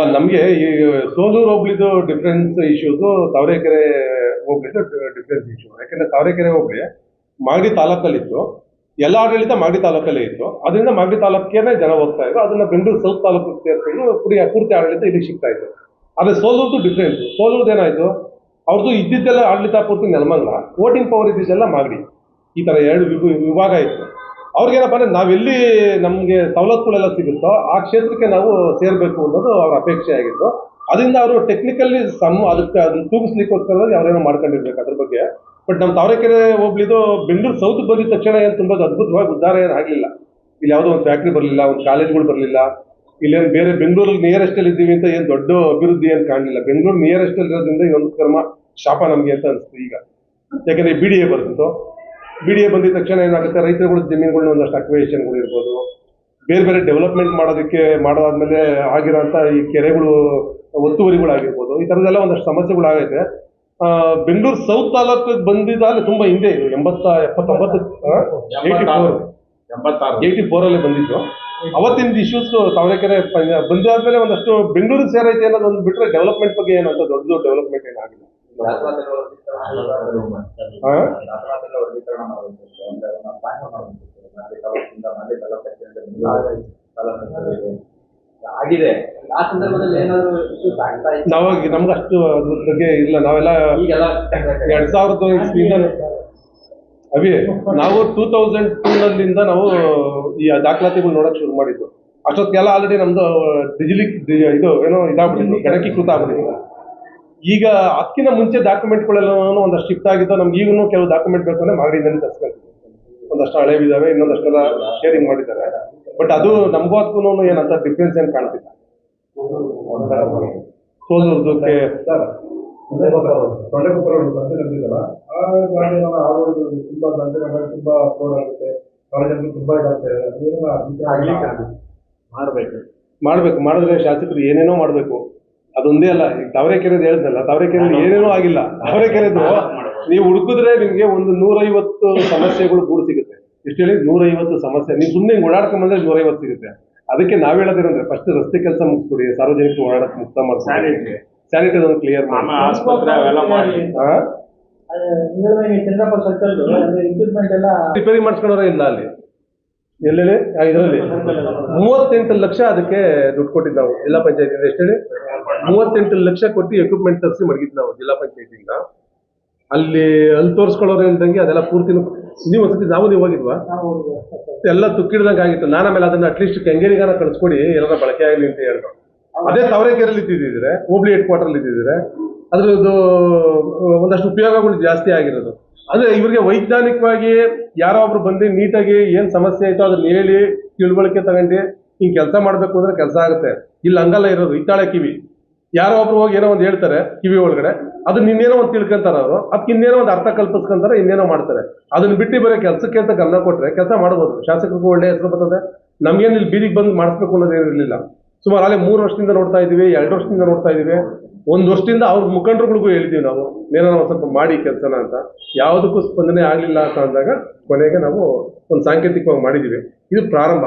ಅಲ್ಲ, ನಮಗೆ ಈ ಸೋಲೂರು ಹೋಬ್ಳಿದು ಡಿಫ್ರೆನ್ಸ್ ಇಶ್ಯೂಸು ತಾವರೆಕೆರೆ ಹೋಬ್ಳಿದು ಡಿಫ್ರೆನ್ಸ್ ಇಶ್ಯೂ ಯಾಕಂದ್ರೆ ತಾವರೆಕೆರೆ ಹೋಗ್ಲಿ, ಮಾಗಡಿ ತಾಲೂಕಲ್ಲಿತ್ತು. ಎಲ್ಲ ಆಡಳಿತ ಮಾಗಡಿ ತಾಲೂಕಲ್ಲೇ ಇತ್ತು. ಅದರಿಂದ ಮಾಗಡಿ ತಾಲೂಕೇನೆ ಜನ ಹೋಗ್ತಾ ಇದ್ರು. ಅದನ್ನ ಬೆಂಗಳೂರು ಸೌತ್ ತಾಲೂಕು ಸೇರಿಸಿದ್ರು ಪುರಿ ಪೂರ್ತಿ ಆಡಳಿತ ಇಲ್ಲಿ ಸಿಗ್ತಾ ಇತ್ತು. ಆದ್ರೆ ಸೋಲೂರ್ದು ಡಿಫ್ರೆನ್ಸ್ ಸೋಲೂರ್ದು ಏನಾಯ್ತು? ಅವ್ರದ್ದು ಇದ್ದಿದ್ದೆಲ್ಲ ಆಡಳಿತ ಪೂರ್ತಿ ನೆಲಮಂಗಲ. ವೋಟಿಂಗ್ ಪವರ್ ಇದ್ದಿದ್ದೆಲ್ಲ ಮಾಗಡಿ. ಈ ತರ ಎರಡು ವಿಭ- ವಿಭಾಗ ಇತ್ತು. ಅವ್ರಿಗೇನಪ್ಪ ಅಂದ್ರೆ ನಾವೆಲ್ಲಿ ನಮಗೆ ಸವಲತ್ತುಗಳೆಲ್ಲ ಸಿಗುತ್ತೋ ಆ ಕ್ಷೇತ್ರಕ್ಕೆ ನಾವು ಸೇರ್ಬೇಕು ಅನ್ನೋದು ಅವ್ರ ಅಪೇಕ್ಷೆ ಆಗಿತ್ತು. ಅದರಿಂದ ಅವರು ಟೆಕ್ನಿಕಲಿ ಸಮ್ ಅದಕ್ಕೆ ಅದನ್ನ ತೂಗಿಸ್ಲಿಕ್ಕೋಸ್ಕರವಾಗಿ ಅವ್ರೇನೋ ಮಾಡ್ಕೊಂಡಿರ್ಬೇಕು ಅದ್ರ ಬಗ್ಗೆ. ಬಟ್ ನಮ್ಮ ತಾವರೆಕೆರೆ ಹೋಗ್ಲಿದ್ದು ಬೆಂಗಳೂರು ಸೌತ್ ಬಂದಿದ ತಕ್ಷಣ ಏನು ತುಂಬ ಅದ್ಭುತವಾಗಿ ಉದ್ದಾರ ಏನು ಆಗಲಿಲ್ಲ. ಇಲ್ಲಿ ಯಾವುದೋ ಒಂದು ಫ್ಯಾಕ್ಟ್ರಿ ಬರಲಿಲ್ಲ, ಒಂದು ಕಾಲೇಜ್ಗಳು ಬರಲಿಲ್ಲ. ಇಲ್ಲೇನು ಬೇರೆ ಬೆಂಗಳೂರಲ್ಲಿ ನಿಯರೆಸ್ಟ್ ಅಲ್ಲಿ ಇದ್ದೀವಿ ಅಂತ ಏನು ದೊಡ್ಡ ಅಭಿವೃದ್ಧಿ ಏನು ಕಾಣಲಿಲ್ಲ. ಬೆಂಗಳೂರು ನಿಯರೆಸ್ಟ್ ಅಲ್ಲಿ ಇರೋದ್ರಿಂದ ಇದೊಂದು ಕರ್ಮ ಶಾಪ ನಮಗೆ ಅಂತ ಅನಿಸ್ತು ಈಗ. ಯಾಕೆಂದರೆ ಬಿ ಡಿ ಎ ಬರ್ತಿತ್ತು. ಬಿ ಡಿ ಎ ಬಂದಿದ ತಕ್ಷಣ ಏನಾಗುತ್ತೆ? ರೈತರುಗಳ ಜಮೀನುಗಳನ್ನ ಒಂದಷ್ಟು ಅಕ್ವೇಷನ್ಗಳು ಇರ್ಬೋದು. ಬೇರೆ ಬೇರೆ ಡೆವಲಪ್ಮೆಂಟ್ ಮಾಡೋದಕ್ಕೆ ಮಾಡೋದಾದ್ಮೇಲೆ ಆಗಿರೋಂಥ ಈ ಕೆರೆಗಳು ಒತ್ತುವರಿಗಳಾಗಿರ್ಬೋದು ಈ ಥರದ್ದೆಲ್ಲ ಒಂದಷ್ಟು ಸಮಸ್ಯೆಗಳಾಗೈತೆ. ಆ, ಬೆಂಗಳೂರು ಸೌತ್ ತಾಲೂಕಿಗೆ ಬಂದಿದ್ದಾಗಲೇ ತುಂಬ ಹಿಂದೆ ಇದು ಎಂಬತ್ತ ಎಪ್ಪತ್ತೊಂಬತ್ತು ಏಯ್ಟಿ ಫೋರ್ ಎಂಬತ್ತಾರು. ಏಯ್ಟಿ ಫೋರಲ್ಲಿ ಬಂದಿದ್ದು. ಅವತ್ತಿನ ಇಶ್ಯೂಸ್ ತಾವರೆಕೆರೆ ಬಂದಾದ್ಮೇಲೆ ಒಂದಷ್ಟು ಬೆಂಗಳೂರಿಗೆ ಸೇರೈತೆ ಅನ್ನೋದೊಂದು ಬಿಟ್ಟರೆ ಡೆವಲಪ್ಮೆಂಟ್ ಬಗ್ಗೆ ಏನಂತ ದೊಡ್ಡ ಡೆವಲಪ್ಮೆಂಟ್ ಏನಾಗಿಲ್ಲ? ಆಗಿದೆ. ಆ ಸಂದರ್ಭದಲ್ಲಿ ಏನಾದ್ರು issues ಆಗ್ತಾ ಇತ್ತು? ನಾವು ನಮ್ಗೆ ಅಷ್ಟು ಅದ್ರ ಬಗ್ಗೆ ಇಲ್ಲ. ನಾವೆಲ್ಲ ಈಗೆಲ್ಲ ಎರಡ್ ಸಾವಿರದ ಇಸ್ವಿಯಿಂದ ಅವಿ ನಾವು ಟೂ ತೌಸಂಡ್ ಟೂನಲ್ಲಿಂದ ನಾವು ಈ ದಾಖಲಾತಿಗಳು ನೋಡಕ್ ಶುರು ಮಾಡಿದ್ದು. ಅಷ್ಟೊತ್ತಿಗೆಲ್ಲ ಆಲ್ರೆಡಿ ನಮ್ದು ಡಿಜಿಲಿ ಇದು ಏನೋ ಇದಾಗ್ಬಿಟ್ಟಿತ್ತು. ಗಣಕೀಕೃತ ಆಗ್ಬಿಟ್ಟಿತ್ತು. ಈಗ ಅದಕ್ಕಿಂತ ಮುಂಚೆ ಡಾಕ್ಯುಮೆಂಟ್ಗಳೆಲ್ಲ ಒಂದಷ್ಟು ಶಿಫ್ಟ್ ಆಗಿದ್ದು ನಮ್ಗೆ ಈಗೂ ಕೆಲವು ಡಾಕ್ಯುಮೆಂಟ್ ಬೇಕು ಅಂದ್ರೆ ಮಾಗಡಿನಲ್ಲಿ ತರ್ಸ್ಕೊಂತೀವಿ ಒಂದಷ್ಟು ಹಳೆವಿದಾವೆ ಇನ್ನೊಂದಷ್ಟೆಲ್ಲ ಶೇರಿಂಗ್ ಮಾಡಿದ್ದಾರೆ. ಬಟ್ ಅದು ನಮಗೂ ಅದಕ್ಕೂ ಏನಂತ ಡಿಫ್ರೆನ್ಸ್ ಏನು ಕಾಣ್ತಿಲ್ಲ. ಸೋಲೂರ್ದಕ್ಕೆ ಸೊಳ್ಳೆಗೊಬ್ಬರ ಸಂತೆ ನಡೆದಿದ್ದಲ್ಲ ಆ ಗಾಡಿ ಆಗೋದು ತುಂಬಾ ಸಂತೆ ನಡೆದಾಗ ತುಂಬಾ ಫ್ಲೋರ್ ಆಗುತ್ತೆ ಕಾಲೇಜಲ್ಲಿ ತುಂಬಾ ಇದಾಗ್ತಾ ಇದೆ ಮಾಡ್ಬೇಕು. ಮಾಡ್ಬೇಕು. ಮಾಡಿದ್ರೆ ಶಾಸಕರು ಏನೇನೋ ಮಾಡ್ಬೇಕು. ಅದೊಂದೇ ಅಲ್ಲ ಈಗ ತಾವರೆಕೆರೆದು ಹೇಳ್ದಲ್ಲ ತಾವರೆಕೆರೆಯಲ್ಲಿ ಏನೇನೂ ಆಗಿಲ್ಲ. ತಾವರೆಕೆರೆದು ನೀವು ಹುಡುಕಿದ್ರೆ ನಿಮ್ಗೆ ಒಂದು ನೂರೈವತ್ತು ಸಮಸ್ಯೆಗಳು ಕೂಡ ಸಿಗುತ್ತೆ. ಎಷ್ಟು ಹೇಳಿ? ನೂರೈವತ್ತು ಸಮಸ್ಯೆ. ನೀವು ಸುಮ್ಮನೆ ಓಡಾಡ್ಕೊಂಡ್ ಬಂದ್ರೆ ನೂರೈವತ್ತು ಸಿಗುತ್ತೆ. ಅದಕ್ಕೆ ನಾವ್ ಹೇಳೋದೇನಂದ್ರೆ ಫಸ್ಟ್ ರಸ್ತೆ ಕೆಲಸ ಮುಗಿಸ್ಕೊಡಿ ಸಾರ್ವಜನಿಕ ಓಡಾಡಕ್ ಮುಕ್ತ ಮಾಡಿ. Sanitary. ಸ್ಯಾನಿಟರಿ ಒಂದು ಕ್ಲಿಯರ್ ರಿಪೇರಿ ಮಾಡಿಸ್ಕೊಂಡ್ರೆ ಇಲ್ಲ ಅಲ್ಲಿ. ಎಲ್ಲೆಲ್ಲಿ? ಇದರಲ್ಲಿ. ಮೂವತ್ತೆಂಟು ಲಕ್ಷ ಅದಕ್ಕೆ ದುಡ್ಡು ಕೊಟ್ಟಿದ್ದು ನಾವು ಜಿಲ್ಲಾ ಪಂಚಾಯತಿಂದ ಎಷ್ಟು ಹೇಳಿ ಮೂವತ್ತೆಂಟು ಲಕ್ಷ ಕೊಟ್ಟು ಎಕ್ವಿಪ್ಮೆಂಟ್ ತರಿಸಿ ಮಡಗಿದ್ದು ನಾವು ಜಿಲ್ಲಾ ಪಂಚಾಯತಿಂದ ಅಲ್ಲಿ ಅಲ್ಲಿ ತೋರಿಸ್ಕೊಳ್ಳೋರು ಇಲ್ದಂಗೆ ಅದೆಲ್ಲ ಪೂರ್ತಿ ನೀವು ಒಂದ್ಸತಿ ನಾವು ನೀವು ಹೋಗಿದ್ವಾ? ಎಲ್ಲ ತುಕ್ಕಿಡ್ದಂಗೆ ಆಗಿತ್ತು. ನಾನು ಆಮೇಲೆ ಅದನ್ನ ಅಟ್ಲೀಸ್ಟ್ ಕೆಂಗೇರಿಗಾರ ಕಳಿಸ್ಕೊಡಿ, ಎಲ್ಲರ ಬಳಕೆ ಆಗಲಿ ಅಂತ ಹೇಳ್ದು. ಅದೇ ತಾವರೆಕೆರೆಯಲ್ಲಿ ಇದ್ದಿದ್ರೆ ಹೋಬ್ಳಿ ಹೆಡ್ ಕ್ವಾರ್ಟರ್ ಇದ್ದಿದ್ರೆ ಅದ್ರದ್ದು, ಒಂದಷ್ಟು ಉಪಯೋಗಗಳು ಜಾಸ್ತಿ ಆಗಿರೋದು. ಅಂದ್ರೆ ಇವ್ರಿಗೆ ವೈಜ್ಞಾನಿಕವಾಗಿ ಯಾರೋ ಒಬ್ರು ಬಂದು ನೀಟಾಗಿ ಏನ್ ಸಮಸ್ಯೆ ಆಯ್ತೋ ಅದನ್ನ ಹೇಳಿ ತಿಳುವಳಿಕೆ ತಗೊಂಡು ಹಿಂಗ್ ಕೆಲಸ ಮಾಡ್ಬೇಕು ಅಂದ್ರೆ ಕೆಲಸ ಆಗುತ್ತೆ. ಇಲ್ಲಿ, ಹಂಗಲ್ಲ ಇರೋದು ಇತ್ತಾಳೆ ಕಿವಿ. ಯಾರೋ ಒಬ್ರು ಹೋಗಿ ಏನೋ ಒಂದು ಹೇಳ್ತಾರೆ ಕಿವಿ ಒಳಗಡೆ, ಅದು ಇನ್ನೇನೋ ಒಂದು ತಿಳ್ಕೊಂತಾರ ಅವರು ಅದಕ್ಕೆ ಇನ್ನೇನೋ ಒಂದು ಅರ್ಥ ಕಲ್ಪಿಸ್ಕೊಂತಾರೆ, ಇನ್ನೇನೋ ಮಾಡ್ತಾರೆ. ಅದನ್ನ ಬಿಟ್ಟು ಬರೋ ಕೆಲಸಕ್ಕೆ ಅಂತ ಗಮನ ಕೊಟ್ರೆ ಕೆಲಸ ಮಾಡ್ಬೋದು. ಶಾಸಕರಿಗೂ ಒಳ್ಳೆ ಹೆಸರು ಬರ್ತದೆ. ನಮ್ಗೇನು ಇಲ್ಲಿ ಬೀದಿಗೆ ಬಂದು ಮಾಡಿಸ್ಬೇಕು ಅನ್ನೋದೇನಿರಲಿಲ್ಲ. ಸುಮಾರು ಅಲ್ಲೇ ಮೂರು ವರ್ಷದಿಂದ ನೋಡ್ತಾ ಇದೀವಿ, ಎರಡು ವರ್ಷದಿಂದ ನೋಡ್ತಾ ಇದೀವಿ. ಒಂದು ವರ್ಷದಿಂದ ಅವ್ರ ಮುಖಂಡರುಗಳಿಗೂ ಹೇಳಿದೀವಿ ನಾವು ಏನೋ ಒಂದು ಸ್ವಲ್ಪ ಮಾಡಿ ಕೆಲಸನ ಅಂತ. ಯಾವುದಕ್ಕೂ ಸ್ಪಂದನೆ ಆಗಲಿಲ್ಲ ಅಂತ ಅಂದಾಗ ಕೊನೆಗೆ ನಾವು ಒಂದು ಸಾಂಕೇತಿಕವಾಗಿ ಮಾಡಿದ್ದೀವಿ ಇದು ಪ್ರಾರಂಭ.